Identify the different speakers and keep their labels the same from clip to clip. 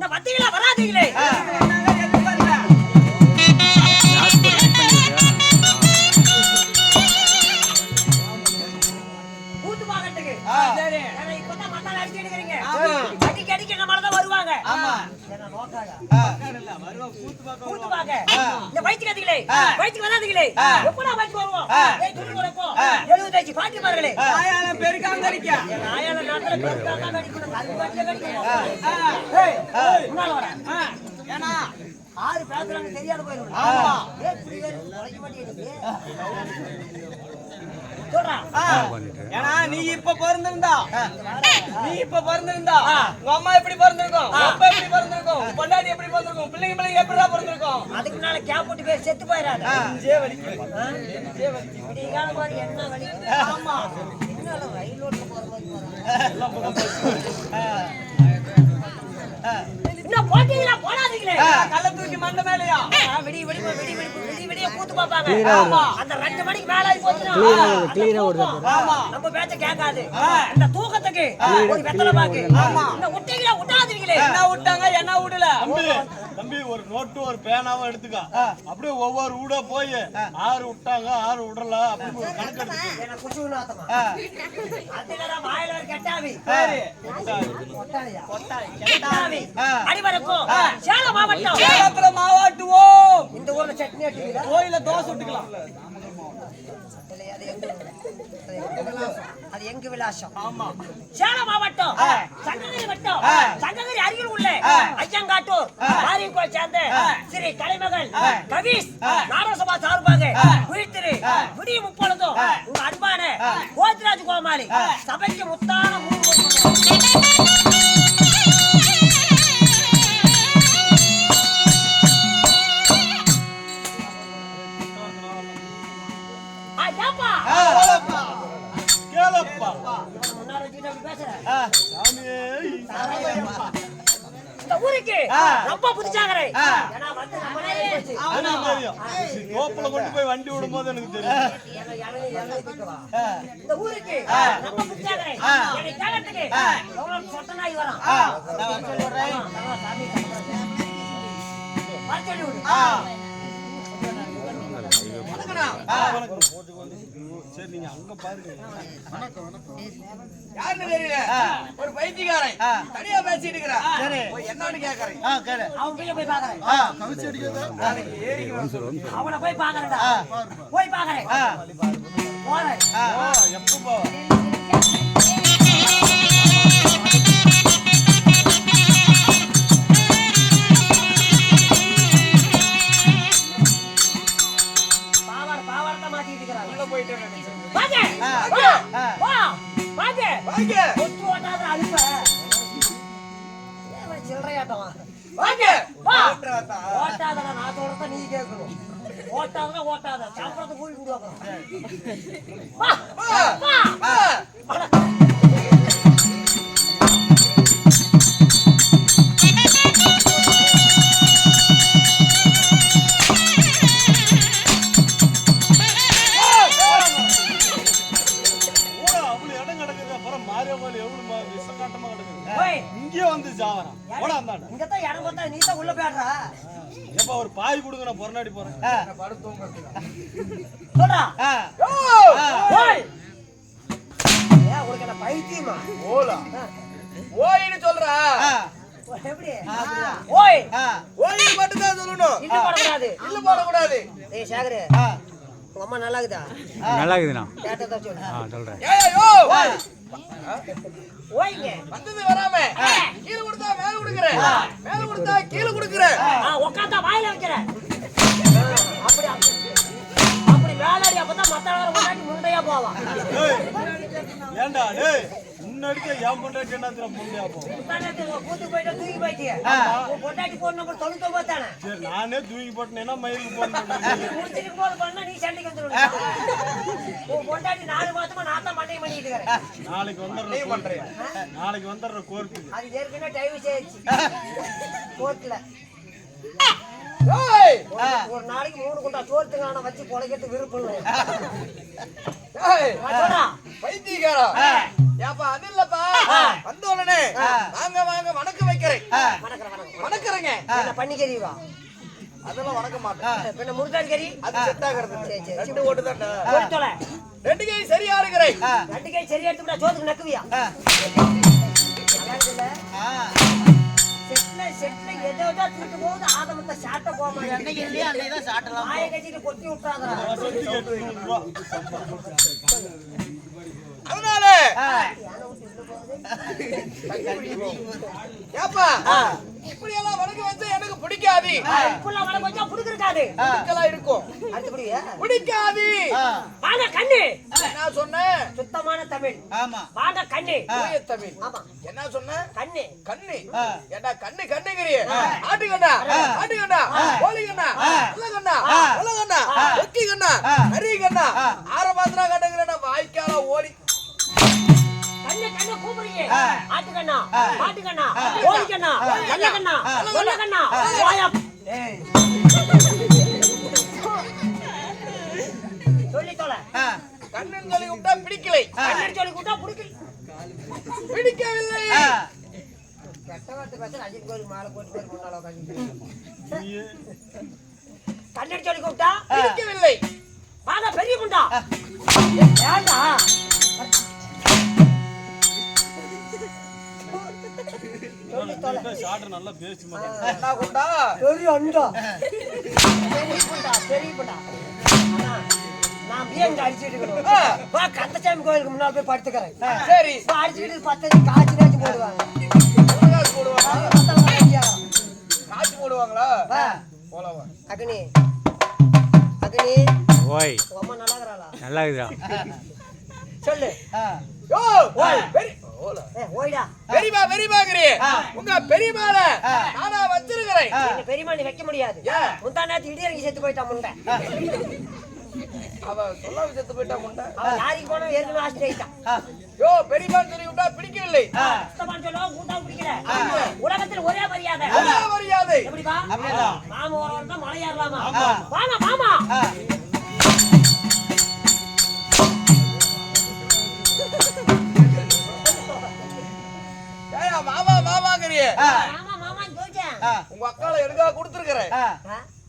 Speaker 1: இந்த வந்தீங்களா வராதீங்களே. இந்த வயிற்றுக்கு அதிகளே வயிற்றுக்கு வராதீங்களே எப்படா வயிற்று வருவோம்? ஏய் துணி கொடுப்போம் எழுபத்தஞ்சு பாட்டி மார்களே
Speaker 2: ஆயால பெருக்காங்க அடிக்க
Speaker 1: நாயால நாட்டுல பெருக்காக அடிக்கணும் அது பாட்டில கடிக்கணும் ஏய் முன்னால வர
Speaker 2: ஆ, ஏன்னா
Speaker 1: ஆறு பேசுறாங்க தெரியாத போயிடும்
Speaker 2: ஆமா.
Speaker 1: ஏய் இப்படி வேறு உழைக்க மாட்டேங்குது. சொல்றா.
Speaker 2: ஆ, ஏன்னா நீ இப்ப பிறந்திருந்தா. நீ இப்ப பிறந்திருந்தா. உங்க அம்மா எப்படி பிறந்திருக்கும் உன் பொண்டாட்டி எப்படி பிறந்திருக்கும் பிள்ளைங்க பிள்ளைங்க எப்படிதான் பிறந்திருக்கும்?
Speaker 1: அதுக்கு முன்னால கேப் போட்டு பேர் செத்து போயிடாது
Speaker 2: நெஞ்சே வலிக்கும் நெஞ்சே வலிக்கும்
Speaker 1: இப்படி காலம் பாரு என்ன வலி?
Speaker 2: ஆமா.
Speaker 1: ரயில் இன்னும் போட்டீங்களா போடாதீங்களே.
Speaker 2: கள்ள தூக்கி மண்ட மேலயா?
Speaker 1: ஆ, விடிய விடிய விடிய விடிய கூத்து பார்ப்பாங்க.
Speaker 2: ஆமா.
Speaker 1: அந்த மணிக்கு மேல.
Speaker 2: ஆமா.
Speaker 1: நம்ம பேச்ச கேட்காது. தூக்கத்துக்கு ஒரு வெத்தலை பாக்கு.
Speaker 2: ஆமா.
Speaker 1: இந்த விட்டீங்களா விட்டாதீங்களே
Speaker 2: என்ன விட்டாங்க என்ன விடல
Speaker 3: தம்பி தம்பி ஒரு நோட்டு ஒரு பேனாவும் எடுத்துக்க. அப்படியே ஒவ்வொரு ஊட போய் ஆறு விட்டாங்க ஆறு விடல அப்படின்னு ஒரு கணக்கு எடுத்து.
Speaker 1: என்ன குசு நாத்தமா அதுல வாயில கெட்டாவி. கெட்டாவி. சேலம் மாவட்டம்.
Speaker 2: சேலத்துல மாவாட்டுவோம்.
Speaker 1: இந்த ஊர்ல சட்னி அடிக்கிறா
Speaker 2: கோயில தோசை விட்டுக்கலாம்
Speaker 1: அது எங்க அது எங்க விலாசம்? அது எங்க விலாசம்
Speaker 2: ஆமா.
Speaker 1: சேலம் மாவட்டம். சங்ககிரி வட்டம். சங்ககிரி அருகில் உள்ள ஐயங்காட்டூர் மாரியங்கோள் சேர்ந்த ஸ்ரீ கலைமகள் கவிஸ் நாடசபா சார்பாக குளித்திரு விடிய முப்பொழுதும் உங்க அன்பான கோத்ராஜ் கோமாளி சபைக்கு முத்தான மூணு இந்த ஊருக்கு ரொம்ப புதுச்சாகரை
Speaker 3: கொண்டு போய் வண்டி விடும் போது எனக்கு தெரியும்.
Speaker 1: இந்த ஊருக்கு ரொம்ப புதுச்சாகரை என்னை எவ்வளவு வர சொல்லி விடு.
Speaker 3: சரி நீங்க அங்க பாருங்க.
Speaker 2: யாருன்னு தெரியல. ஒரு பைத்தியக்காரன். தனியா பேசிட்டு இருக்கிறான். போய் என்னன்னு கேக்குறேன்.
Speaker 1: அவன் போய் போய் பாக்குறேன். அவனை போய் பாக்குறேன்டா. போய் பாக்குறேன். போறேன்.
Speaker 3: எப்ப போவ
Speaker 2: உள்ள
Speaker 1: போயிடுறா.
Speaker 3: எப்ப ஒரு பாய் கொடுங்க நான் புறநாடி போறேன்.
Speaker 1: சொல்றா. போய் ஏன் உனக்கு என்ன பைத்தியமா?
Speaker 2: ஓலா. ஓயின்னு சொல்றா.
Speaker 1: எப்படி? ஓய்.
Speaker 2: ஓயின்னு மட்டும் தான் சொல்லணும்.
Speaker 1: இல்ல போடக்கூடாது.
Speaker 2: இல்ல போடக்கூடாது.
Speaker 1: ஏய் சேகரு.
Speaker 2: ஆ.
Speaker 1: உங்க அம்மா நல்லா இருக்குதா?
Speaker 4: நல்லா இருக்குதுண்ணா.
Speaker 1: கேட்டா தான் சொல்லு
Speaker 4: ஆ சொல்கிறேன்
Speaker 2: ஏய்யோ
Speaker 1: ஓய்ங்க
Speaker 2: வந்தது வராம. கீழே கொடுத்தா மேல கொடுக்குறேன். மேல கொடுத்தா கீழே கொடுக்குறேன்.
Speaker 1: உட்காந்தா வாயில வைக்கிற அப்படி அப்படி. வேலாடி அப்பதான் மத்த முண்டையா போவான்.
Speaker 3: முன்னாடி என் பொண்டாட்டி என்ன
Speaker 1: கூத்து போயிட்டு
Speaker 3: சரி நானே தூக்கி போட்டேன்னா மயிலுக்கு போன
Speaker 1: முடிச்சுட்டு போது பண்ணா நீ சண்டைக்கு பொண்டாட்டி நாலு மாசமா நான் தான் மண்டையை பண்ணிட்டு இருக்கிறேன்
Speaker 3: நாளைக்கு வந்துடுறேன் நாளைக்கு வந்துடுற கோர்ட்டுக்கு
Speaker 1: அது ஏற்கனவே டைவ் செய்யுச்சு கோர்ட்ல ஒரு நாளைக்கு மூணு குண்டா சோத்துக்கான வச்சு பொழைக்கிறது விருப்பம் இல்லை
Speaker 2: ஏய்!
Speaker 1: நான் சொல்றா
Speaker 2: பைத்தியக்காரா? ஏப்பா அது இல்லப்பா. வந்த உடனே வாங்க வாங்க வணக்கம் வைக்கிறேன்.
Speaker 1: வணக்கம் வணக்கம். என்ன பன்னிக்கறிவா
Speaker 2: அதெல்லாம் வணக்க மாட்டேன்.
Speaker 1: பின்ன முருகான் கறி
Speaker 2: அது செட் ஆகிறது. ரெண்டு ஓட்டு தானே. ரெண்டு கை சரியா இருக்கிறேன்
Speaker 1: ரெண்டு கை சரி எடுத்துட்டா சோத்துக்கு நக்குவியா? செட்ல செட்ல எதோ திருட்டு போகுது சாட்ட போக மாட்டேங்குது வாயை கட்டிட்டு கொத்தி விட்டாதடா
Speaker 3: வருஷத்துக்கு எட்நூறு ரூபா
Speaker 2: அதனால ஏப்பா இப்படி எல்லாம் வணக்கம் வச்சா எனக்கு பிடிக்காது.
Speaker 1: இப்பெல்லாம் வளம் கொஞ்சம் புடுக்கிருக்காது
Speaker 2: பிடிக்கலாம் இருக்கும்.
Speaker 1: அடுத்தபடியா?
Speaker 2: பிடிக்காது.
Speaker 1: வாங்க கண்ணு.
Speaker 2: நான் சொன்னேன்.
Speaker 1: சுத்தமான தமிழ்.
Speaker 4: ஆமா.
Speaker 1: வாங்க கண்ணு.
Speaker 2: தூய தமிழ்.
Speaker 1: ஆமா.
Speaker 2: என்ன சொன்ன?
Speaker 1: கண்ணு.
Speaker 2: கண்ணு. ஏண்டா கண்ணு கண்ணுங்கிறிய? ஆட்டு கண்ணா ஆட்டு கண்ணா கோழி கண்ணா உள்ள கண்ணா உள்ள கண்ணா ஒக்கி கண்ணா நரி கண்ணா ஆற பாத்திரா கண்ணுங்கிறா வாய்க்கால ஓடி
Speaker 1: கண்ணு கண்ணு கூப்பிடுறீங்க. ஆட்டு கண்ணா மாட்டு கண்ணா கோழி கண்ணா நல்ல கண்ணா நல்ல கண்ணா வாயா சொல்லி தொலை
Speaker 2: கண்ணுன்னு சொல்லி விட்டா பிடிக்கலை.
Speaker 1: கண்ணு சொல்லி பிடிக்கல.
Speaker 2: பிடிக்கவில்லை.
Speaker 1: கெட்ட வார்த்தை பேச அஜித் கோயில் மாலை போட்டு பேர் முன்னால உட்காந்து சொல்லி கூப்பிட்டா?
Speaker 2: பிடிக்கவில்லை.
Speaker 1: வாங்க பெரிய முண்டா
Speaker 3: ஷார்ட் நல்லா பேசி
Speaker 2: என்ன கொண்டா?
Speaker 1: பெரிய அண்டா. பெரிய புண்டா பெரிய புண்டா அண்ணா, நான் பிஎங்க அடிச்சிட்டு இருக்கணும் வா கந்தசாமி கோயிலுக்கு முன்னால போய் படுத்துக்கிறேன்.
Speaker 2: சரி.
Speaker 1: வா அடிச்சுட்டு பத்து காய்ச்சி போடுவாங்க.
Speaker 2: காசு போடுவாங்களா
Speaker 1: மத்தவங்க ஐயா.
Speaker 2: காசு போடுவாங்களா? போலவா
Speaker 1: அக்னி. அக்னி.
Speaker 4: ஓய்.
Speaker 1: அம்மா நல்லா இருக்கிறாளா
Speaker 4: நல்லா இருக்குதா
Speaker 1: சொல்லு
Speaker 2: யோ பெரிய ஓல
Speaker 1: ஏ ஓய்டா
Speaker 2: பெரியமா பெரியமாங்கிறீ உங்க பெரியமால நானா வச்சிருக்கிறேன்.
Speaker 1: இந்த பெரியம்மா நீ வைக்க முடியாது? முந்தா நேரத்து இடி இறங்கி செத்து போயிட்டா முண்டை.
Speaker 2: அவ சொல்லாம செத்து போயிட்டா முண்டை?
Speaker 1: அவன் யாருக்கு போனா ஏற்கனவே ஆஸ்தி ஆயிட்டான்
Speaker 2: யோ பெரியமான்னு சொல்லி விட்டா பிடிக்கவில்லை.
Speaker 1: சுத்தமான்னு சொல்லுவா கூட்டா பிடிக்கல. உலகத்தில் ஒரே மரியாதை.
Speaker 2: என்ன மரியாதை.
Speaker 1: எப்படிப்பா. மாமா ஒரு வரதா மலை ஏறலாமா? வாங்க மாமா சொல்லிட்டேன்
Speaker 2: உங்க அக்கால எனக்கா கொடுத்துருக்கிறேன்.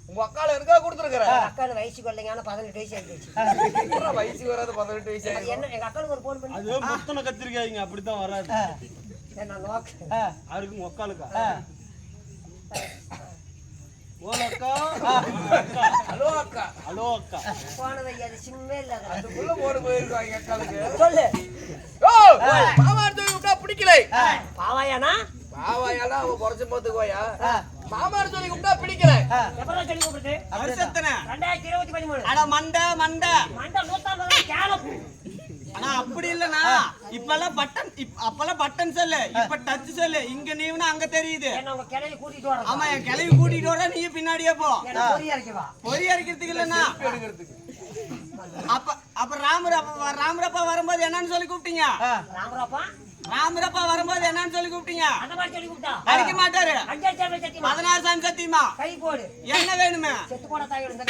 Speaker 2: உங்க அக்கால கொடுத்துருக்கிறேன்.
Speaker 1: வயசு கொள்ளைங்க பதினெட்டு வயசு ஆயிடுச்சு
Speaker 2: வயசுக்கு வராது பதினெட்டு வயசு
Speaker 1: என்ன எங்க அக்காளுக்கு ஒரு போன் பண்ணி.
Speaker 3: அது முத்தனை கத்திரிக்காய்ங்க அப்படித்தான் வராது.
Speaker 1: என்ன நோக்கு.
Speaker 3: யாருக்கு மொக்காலுக்கா ஓலக்கா
Speaker 2: ஹலோ அக்கா.
Speaker 3: ஹலோ அக்கா.
Speaker 1: போனது ஐயா அது சிம்மே இல்ல அது.
Speaker 2: அதுக்குள்ள போடு போயிருக்காங்க அக்காளுக்கு.
Speaker 1: சொல்லு.
Speaker 2: ஓ சொல்லி விட்டா பிடிக்கலை.
Speaker 1: பாவாயானா
Speaker 2: அவ குறைச்சு மாமான்னு சொல்லி விட்டா பிடிக்கல.
Speaker 1: எப்பறம் சொல்லி கூப்பிடுது
Speaker 2: வருஷத்தனை
Speaker 1: ரெண்டாயிரத்தி இருபத்தி பதிமூணு.
Speaker 2: அட மண்டை மண்டை.
Speaker 1: மண்ட நூத்தம்பது கேளம்
Speaker 5: ஆனா அப்படி இல்லனா இப்பெல்லாம் பட்டன் இப்- அப்பெல்லாம் பட்டன் செல்லு. இப்ப டச் செல்லு. இங்க நீவுனா அங்க தெரியுது. ஆமா என் கிளவி கூட்டிட்டு வர நீ பின்னாடியே போ.
Speaker 1: பொறி
Speaker 5: அரைக்கிறதுக்கு இல்லனா அப்ப அப்ப ராமர் அப்ப ராமரப்பா வரும்போது என்னன்னு சொல்லி கூப்பிட்டீங்க?
Speaker 1: ராமராப்பா
Speaker 5: ராமரப்பா வரும்போது என்னன்னு சொல்லி கூப்பிட்டீங்க
Speaker 1: சொல்லி கூப்பிட்டா
Speaker 5: அடிக்க மாட்டாரு பதினாறு சாமி சத்தியமா
Speaker 1: கை போடு
Speaker 5: என்ன வேணுமே
Speaker 1: செத்து போன தாய் இருந்த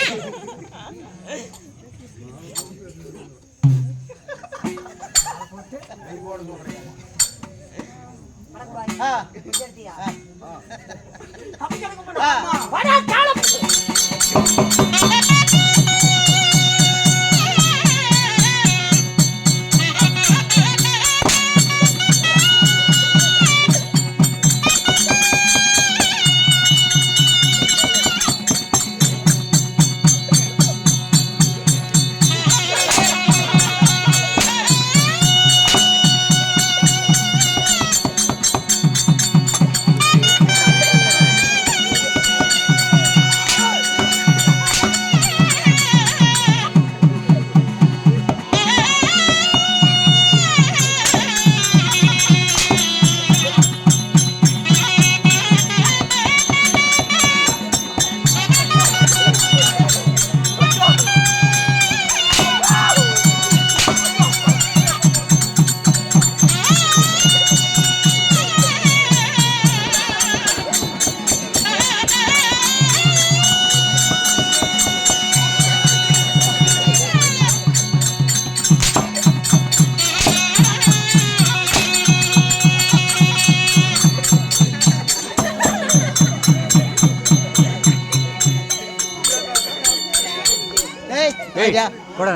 Speaker 4: கூட.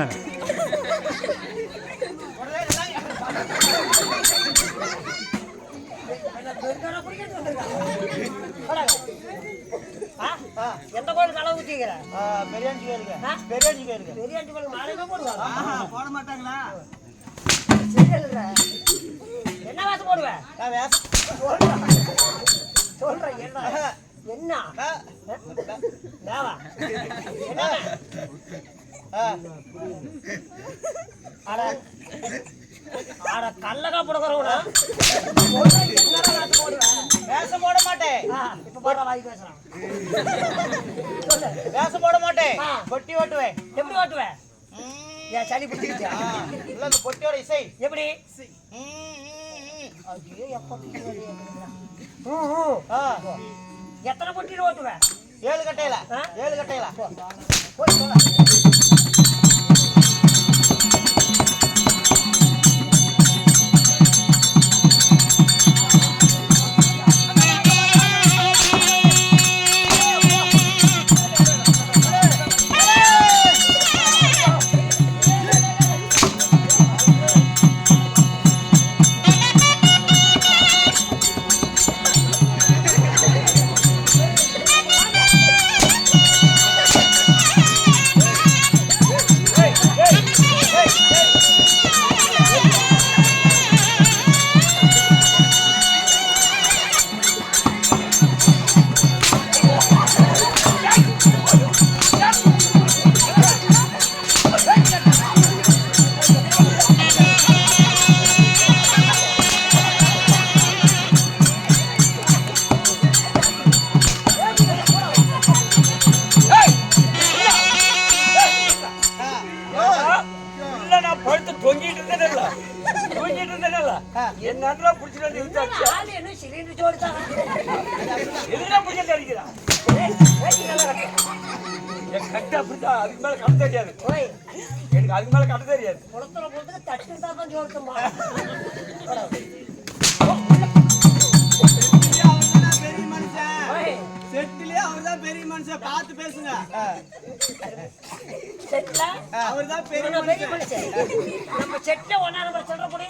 Speaker 1: ஆ? எந்த கோயிலுக்கு அளவு ஊத்திக்கிற?
Speaker 5: பெரியாஞ்சி
Speaker 1: ஆ?
Speaker 5: பெரியாஞ்சி கேளுங்க
Speaker 1: பெரியாண்டி கோயிலுக்கு மாலையுமே போடுவாங்க
Speaker 5: போட மாட்டாங்களா.
Speaker 1: என்ன வாசம் போடுவேன் சொல்றேன் என்ன? என்ன? அட கல்லகா புடக்கிறவனா
Speaker 5: வேஷம் போட மாட்டேன்.
Speaker 1: இப்ப போடுற வாய் பேசுறான்.
Speaker 5: வேஷம் போட மாட்டேன். பொட்டி ஓட்டுவேன்.
Speaker 1: எப்படி ஓட்டுவேன்? ஏன் சளி பிடிச்சிக்கிச்சா?
Speaker 5: இல்ல இந்த பொட்டியோட இசை.
Speaker 1: எப்படி? ஐயோ, எப்ப எத்தனை பொட்டியில் ஓட்டுவேன்?
Speaker 5: ஏழு கட்டையில? ஏழு கட்டையில.
Speaker 1: போய் சொல்ல
Speaker 3: படுத்து தொங்கிட்டு இருந்தேன்ல தூங்கிட்டு இருந்தேன்ல என் நேரத்துல புடிச்சிட்டு வந்து இழுத்தாச்சு
Speaker 1: ஆளு? என்ன சிலிண்டர் தான்
Speaker 3: எதுனா புடிச்சிட்டு அடிக்கிறான் என் கட்டு அப்படிதான் அதுக்கு மேல கட்ட தெரியாது. எனக்கு அதுக்கு மேல கட்ட தெரியாது.
Speaker 1: குளத்துல போட்டு தட்டு தான் சோறுமா
Speaker 5: செட்டிலே அவர்தான் பெரிய மனுஷன். பார்த்து பேசுங்க.
Speaker 1: செட்ல
Speaker 5: அவர்தான் பெரிய மனுஷன்.
Speaker 1: நம்ம செட்ல ஒன்னா நம்பர் சொல்ற போடி.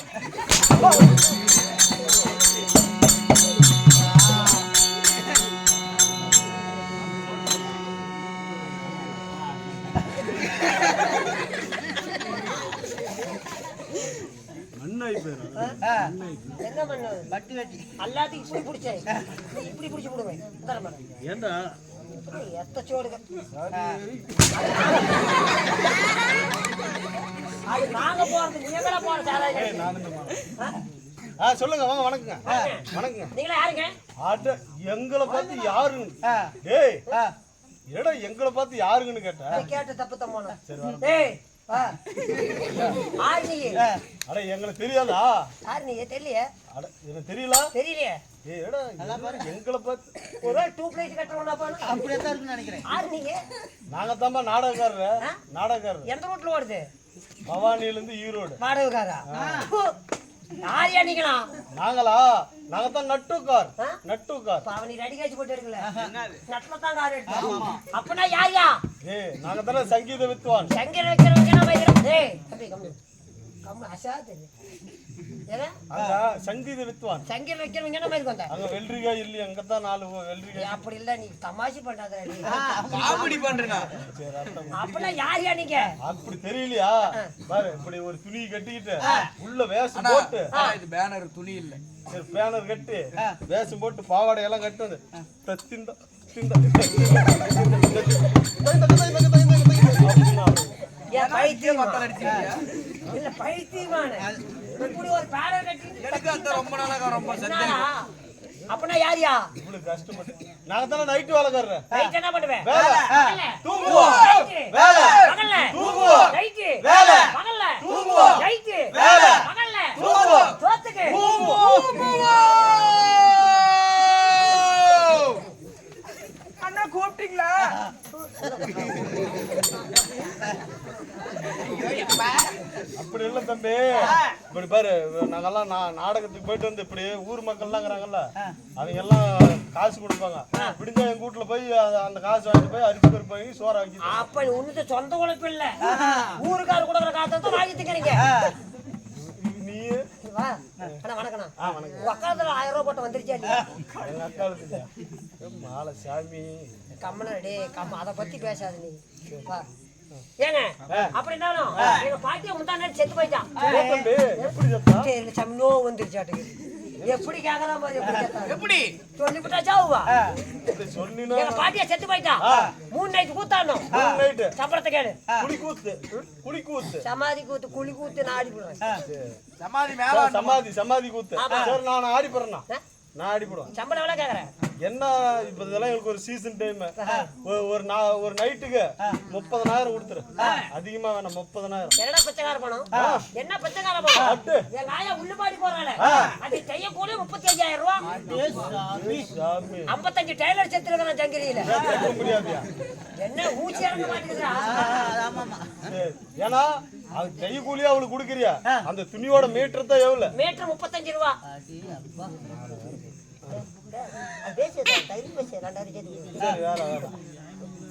Speaker 1: என்ன பண்ணுவது
Speaker 5: பட்டு வெட்டி
Speaker 1: எல்லாத்தையும் இப்படி பிடிச்சேன் இப்படி பிடிச்சு விடுவேன்
Speaker 3: ஏண்டா?
Speaker 1: எத்த சோடுங்க. அது நாங்க போறது நீங்க எங்கடா போற
Speaker 3: ஆ. சொல்லுங்க வாங்க வணக்கங்க. வணக்கங்க.
Speaker 1: நீங்களா யாருங்க?
Speaker 3: அட எங்களை பார்த்து யாருங்க? டேய். ஏடா எங்களை பார்த்து யாருங்கன்னு கேட்டேன்
Speaker 1: நீ கேட்ட தப்பு தம்மான ஏய் ஆறு நீ
Speaker 3: அட எங்களுக்கு தெரியாதா?
Speaker 1: ஆறு நீ தெரியலையே?
Speaker 3: அட எனக்கு தெரியல?
Speaker 1: தெரியலையே.
Speaker 3: ஏய் ஏடா எங்களை பார்த்து?
Speaker 1: ஒரு டூ பிளேட் கட்டுறவனா பாரு
Speaker 5: அப்படியே தான் இருக்குன்னு நினைக்கிறேன்.
Speaker 1: ஆறு நீங்க
Speaker 3: நாடகக்காரரு? நாடகக்காரரு.
Speaker 1: எந்த ரூட்ல ஓடுது?
Speaker 3: பவானியில இருந்து ஈரோடு
Speaker 1: வாடகைக்காரா யாரையா நீங்களா?
Speaker 3: நாங்களா நாங்க தான் நட்டுக்கார்? நட்டுக்கார்
Speaker 1: அவன் ரெடி காய்ச்சி போட்டு இருக்கல நட்ல தான் கார் எடுத்து அப்பனா யாரியா
Speaker 3: ஏய் நாங்க தானே சங்கீத வித்வான்.
Speaker 1: சங்கீத வைக்கிறவங்க என்ன வைக்கிறோம். ஏய் தம்பி கம்மி. கம்மி அசாது. ஏன்னா
Speaker 3: அங்க சங்கீத வித்வான்
Speaker 1: சங்கீத வைக்கிறவங்க என்ன மாதிரி வந்த
Speaker 3: அங்க வெள்ளரிக்கா இல்லி அங்க தான் நாலு வெள்ளரிக்கா
Speaker 1: அப்படி இல்ல நீ தமாஷி.
Speaker 5: காமெடி
Speaker 1: நீங்க
Speaker 3: அப்படி தெரியலையா பாரு இப்படி ஒரு துணி கட்டிக்கிட்டு உள்ள வேஷம் போட்டு
Speaker 2: இது பேனர் துணி இல்ல
Speaker 3: சரி பேனர் கட்டி வேஷம் போட்டு பாவாடை எல்லாம் கட்டு வந்து தத்திந்த திந்த
Speaker 1: இல்ல பைத்தியமான. இப்படி ஒரு கட்டி
Speaker 2: எனக்கு அந்த ரொம்ப நாளாக ரொம்ப
Speaker 1: என்னடா? அப்பனா யாரியா
Speaker 3: இவ்வளவு கஷ்டப்பட்டு. நாங்க தானே
Speaker 1: நைட் என்ன பண்ணுவேன்?
Speaker 3: வேலை.
Speaker 1: பகல்ல?
Speaker 3: தூங்குவோம்
Speaker 1: நைட்டு?
Speaker 3: வேலை.
Speaker 1: பகல்ல?
Speaker 3: தூங்குவோம்
Speaker 1: நைட்டு?
Speaker 3: வேலை.
Speaker 1: பகல்ல?
Speaker 3: தூங்குவோம்
Speaker 1: நைட்டு?
Speaker 3: வேலை.
Speaker 1: பகல்ல?
Speaker 3: தூங்குவோம்
Speaker 1: சோத்துக்கு?
Speaker 5: அண்ணா கூப்பிட்டீங்களா?
Speaker 3: அப்படி இல்ல தம்பி. இப்படி பாரு நாங்கெல்லாம் நா- நாடகத்துக்கு போயிட்டு வந்து இப்படி ஊர் மக்கள்லாம் இருக்கிறாங்கல்ல அவங்க எல்லாம் காசு கொடுப்பாங்க. விடிஞ்சா எங்க வீட்டுல போய் அந்த காசு வாங்கிட்டு போய் அரிசி பருப்பு வாங்கி சோற ஆக்கி
Speaker 1: அப்ப உனக்கு சொந்த உழைப்பு இல்ல. ஊருக்காரு கொடுக்குற காசை தான் வாங்கி திங்கிறீங்க
Speaker 3: நீ வணக்கம்.
Speaker 1: உங்க அக்காத்துல ஆயிரம் ரூபாய் போட்டு வந்துருச்சா
Speaker 3: எங்க அக்காவுக்கு மாலை சாமி
Speaker 1: கம்மன டே கம்ம அதை பத்தி பேசாத நீ. ஏங்க அப்படின்னாலும் எங்க பாட்டியை முந்தா நேரம் செத்து போயிட்டான்.
Speaker 3: எப்படி
Speaker 1: சாமி வந்துருச்சாட்டுக்கு எப்படி கேக்குறான் பாரு எப்படி சொல்லிவிட்டா சாவுவா
Speaker 3: இப்படி சொன்னீங்கன்னா
Speaker 1: எங்க பாட்டியை செத்து போயிட்டான். மூணு நைட்டு கூத்தாடணும் சம்பளத்தை கேளு.
Speaker 3: குடி கூத்து. குடி கூத்து.
Speaker 1: சமாதி கூத்து குழி கூத்து நான் ஆடி போடுவேன்
Speaker 2: சமாதி மேல
Speaker 3: சமாதி சமாதி கூத்து. சரி நான் ஆடி போறேன்னா நான் ஆடி போடுவேன்
Speaker 1: சம்பளம் எவ்வளவு கேக்குறேன்?
Speaker 3: என்ன இப்ப இதெல்லாம் எங்களுக்கு ஒரு சீசன் டைம் ஒரு நா- ஒரு நைட்டுக்கு முப்பதனாயிரம் கொடுத்துரு. அதிகமா வேணாம் முப்பதனாயிரம்.
Speaker 1: என்னடா பிச்சைக்கார பணம் என்ன பிச்சைக்கார பணம் அது செய்ய கூட முப்பத்தி ஐயாயிரம் ரூபாய்
Speaker 3: சாமி.
Speaker 1: ஐம்பத்தஞ்சு டெய்லர் செத்துருக்கேன் ஜங்கிரியில.
Speaker 3: கேட்க முடியாதுயா?
Speaker 1: என்ன ஊசி இறங்க மாட்டேங்குதா
Speaker 3: சரி. ஏன்னா அது கை கூலியா அவளுக்கு கொடுக்குறியா? அந்த துணியோட மீட்டர் தான் எவ்வளவு?
Speaker 1: மீட்டர் முப்பத்தஞ்சு ரூபா பேசு தைரியம் பேசு ரெண்டாயிரம் சேர்த்து
Speaker 3: சரி வேற வேற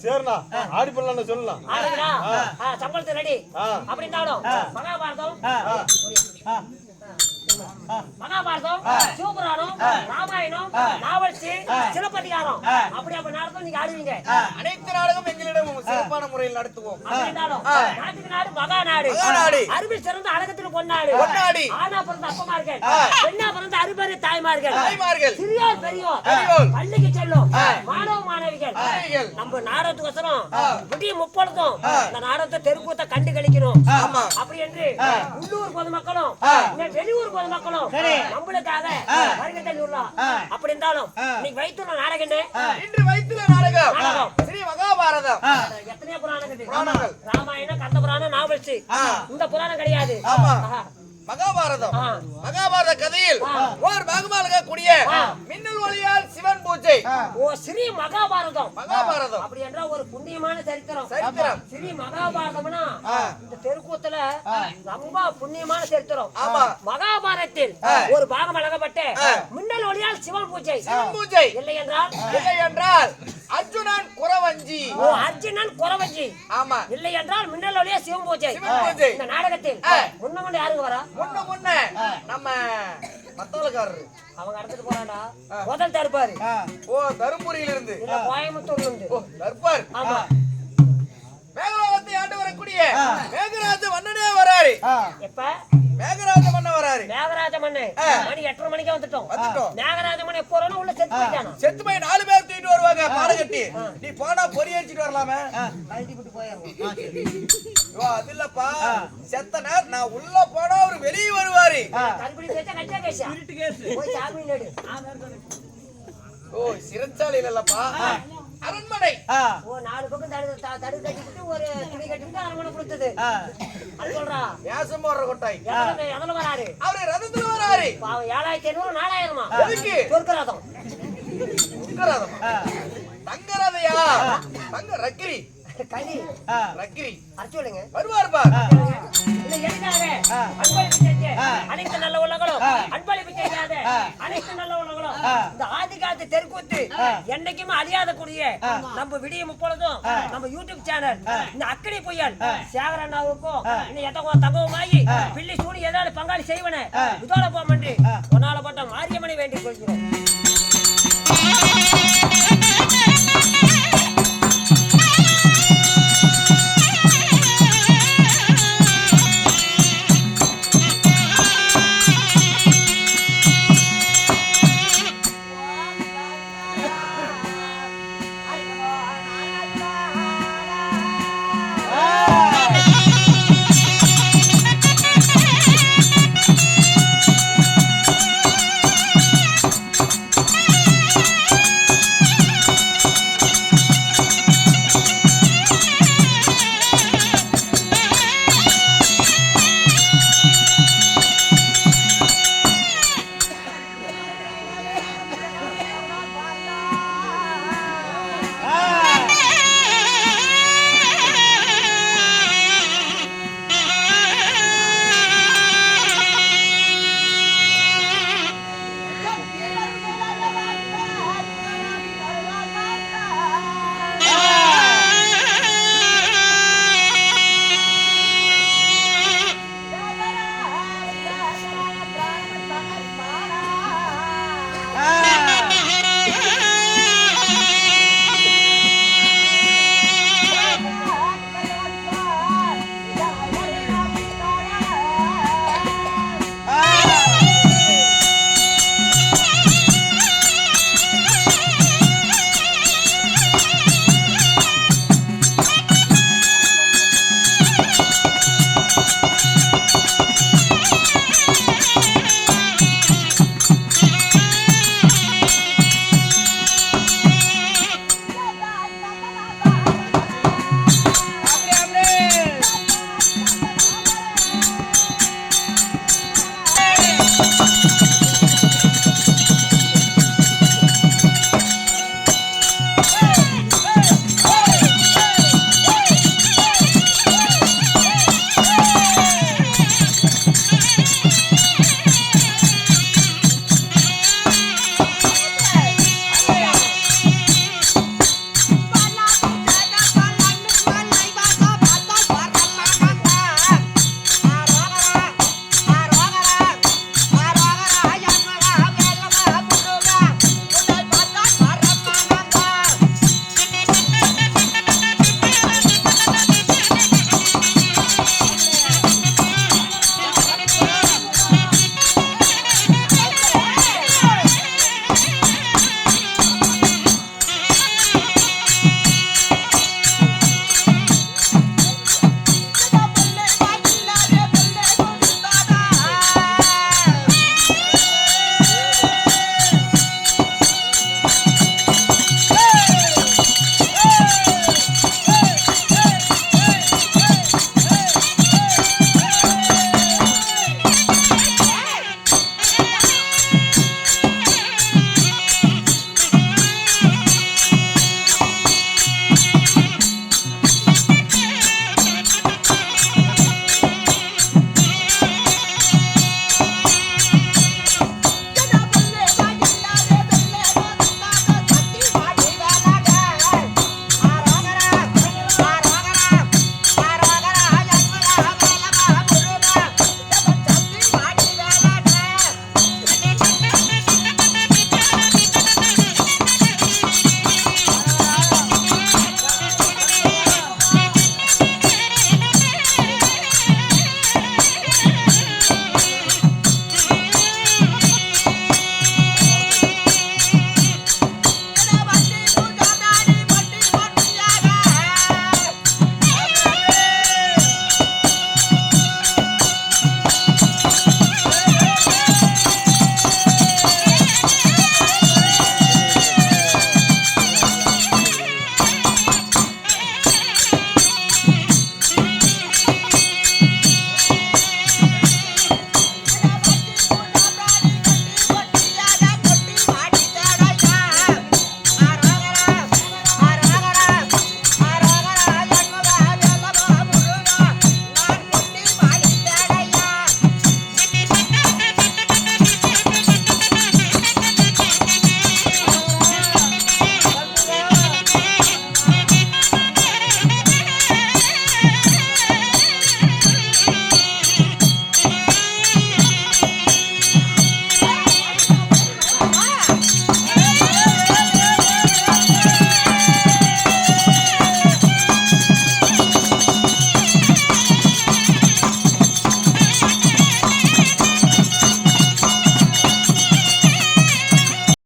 Speaker 3: சரிண்ணா ஆடி பண்ணலாம் சொல்லலாம்.
Speaker 1: சம்பளத்துக்கு ரெடி. அப்படின்னாலும் மகாபாரதம் மகாபாரதம் சிவபுராணம் ராமாயணம் நாவல்சி சிலப்பதிகாரம். அப்படி அப்படி நடத்தும் நீங்க ஆடுவீங்க.
Speaker 2: அனைத்து நாடகம் எங்களிடம் சிறப்பான முறையில் நடத்துவோம்.
Speaker 1: நாட்டுக்கு நாடு மகா நாடு. அறிவில் சிறந்த அழகத்துக்கு பொன்னாடு.
Speaker 2: பொன்னாடு.
Speaker 1: ஆனா பிறந்த அப்பமார்கள். பெண்ணா பிறந்த அறுபெரு தாய்மார்கள்.
Speaker 2: தாய்மார்கள்.
Speaker 1: சிறியோர் பெரியோர். பள்ளிக்கு செல்லும். மாணவ மாணவிகள். நம்ம நாடகத்துக்கோசரம் விடிய முப்பொழுதும் இந்த நாடகத்தை தெருக்கூத்த கண்டு கழிக்கணும்
Speaker 2: ஆமா.
Speaker 1: அப்படி என்று உள்ளூர் பொதுமக்களும் வெளியூர் பொதுமக்களும் நம்மளுக்காக வருகை தள்ளியுள்ளோம் அப்படி இருந்தாலும் இன்னைக்கு வைத்துள்ள நாடகம்?
Speaker 2: இன்று வைத்துள்ள நாடகம். ஸ்ரீ மகாபாரதம்.
Speaker 1: எத்தனையோ.
Speaker 2: புராணங்கள்.
Speaker 1: ராமாயணம் கந்த புராணம் நாவல்சி இந்த புராணம் கிடையாது.
Speaker 2: மகாபாரதம். மகாபாரத கதையில் ஓர் பாகமாக கூடிய மின்னல் ஒளியால் சிவன் பூஜை.
Speaker 1: ஓ ஸ்ரீ மகாபாரதம்.
Speaker 2: மகாபாரதம்.
Speaker 1: அப்படி என்றால் ஒரு புண்ணியமான சரித்திரம்.
Speaker 2: சரித்திரம்.
Speaker 1: ஸ்ரீ மகாபாரதம்னா இந்த தெருக்கூத்துல ரொம்ப புண்ணியமான சரித்திரம்.
Speaker 2: ஆமா.
Speaker 1: மகாபாரத்தில் ஒரு பாகம் அழகப்பட்ட மின்னல் ஒளியால் சிவன் பூஜை.
Speaker 2: சிவன் பூஜை.
Speaker 1: இல்லை என்றால்
Speaker 2: இல்லை என்றால் அர்ஜுனன் குறவஞ்சி.
Speaker 1: ஓ அர்ஜுனன் குறவஞ்சி.
Speaker 2: ஆமா.
Speaker 1: இல்லை என்றால் மின்னல் ஒளியா சிவன் பூஜை. இந்த நாடகத்தில் முன்ன முன்ன யாருங்க வரா?
Speaker 2: முன்ன முன்ன நம்ம மத்தவளக்காரரு
Speaker 1: அவங்க அடுத்துட்டு போறாண்டா முதல் தருப்பாரு.
Speaker 2: ஓ தருமபுரியிலிருந்து.
Speaker 1: இல்ல கோயம்புத்தூர்ல இருந்து
Speaker 2: ஓ தர்பார்
Speaker 1: ஆமா.
Speaker 2: மேகலோகத்தை ஆண்டு வரக்கூடிய மேகராஜ மன்னனே வராரு
Speaker 1: எப்ப?
Speaker 2: மேகராஜ மன்னன் வராரு.
Speaker 1: மேகராஜ மண்ணு மணி எட்டரை மணிக்கு வந்துட்டோம்.
Speaker 2: வந்துட்டோம்.
Speaker 1: மேகராஜ எப்போ வரணும் உள்ள செத்து போயிட்டானா?
Speaker 2: செத்து போய் நாலு பேர் தூக்கிட்டு வருவாங்க பாடம் கட்டி. நீ போனா பொறி அடிச்சிட்டு வரலாமே.
Speaker 1: கழட்டி விட்டு போயிடுவோம்
Speaker 2: ஐயோ, அது இல்லப்பா. செத்த நேரம் நான் உள்ள போனா அவரு வெளியே வருவாரு. ஓ சிறைச்சாலையில இல்லப்பா அரண்மனை.
Speaker 1: ஓ நாலு பக்கம் தடு தடு கட்டிக்கிட்டு ஒரு துணி கட்டிக்கிட்டு அரமணை கொடுத்தது. அது சொல்றா.
Speaker 2: வேஷம் போடுற கொட்டாய்.
Speaker 1: எதுல வராரு?
Speaker 2: அவரு ரதத்துல வராரு.
Speaker 1: பாவம் ஏழாயிரத்தி ஐநூறு நாலாயிரமா?
Speaker 2: எதுக்கு?
Speaker 1: சொர்க்கராதம்.
Speaker 2: தங்கரதம் தங்கரதையா? தங்க ரக்கிரி.
Speaker 1: கலி
Speaker 2: ரக்கிரி.
Speaker 1: அரைச்சு
Speaker 2: வருவார் பார்.
Speaker 1: அன்பளிப்பு செஞ்சு. அனைத்து நல்ல உள்ளங்களும். அன்பளிப்பு செய்யாத அனைத்து நல்ல உள்ளங்களும். இந்த தெருக்கூத்து என்னைக்குமே அழியாத கூடிய நம்ம விடிய முப்பொழுதும் நம்ம யூடியூப் சேனல் இந்த அக்கடி புயல் சேகரண்ணாவுக்கும் இன்னும் எதோ தங்கவுமாகி பில்லி சூடி ஏதாவது பங்காளி செய்வன. இதோட போமன்றி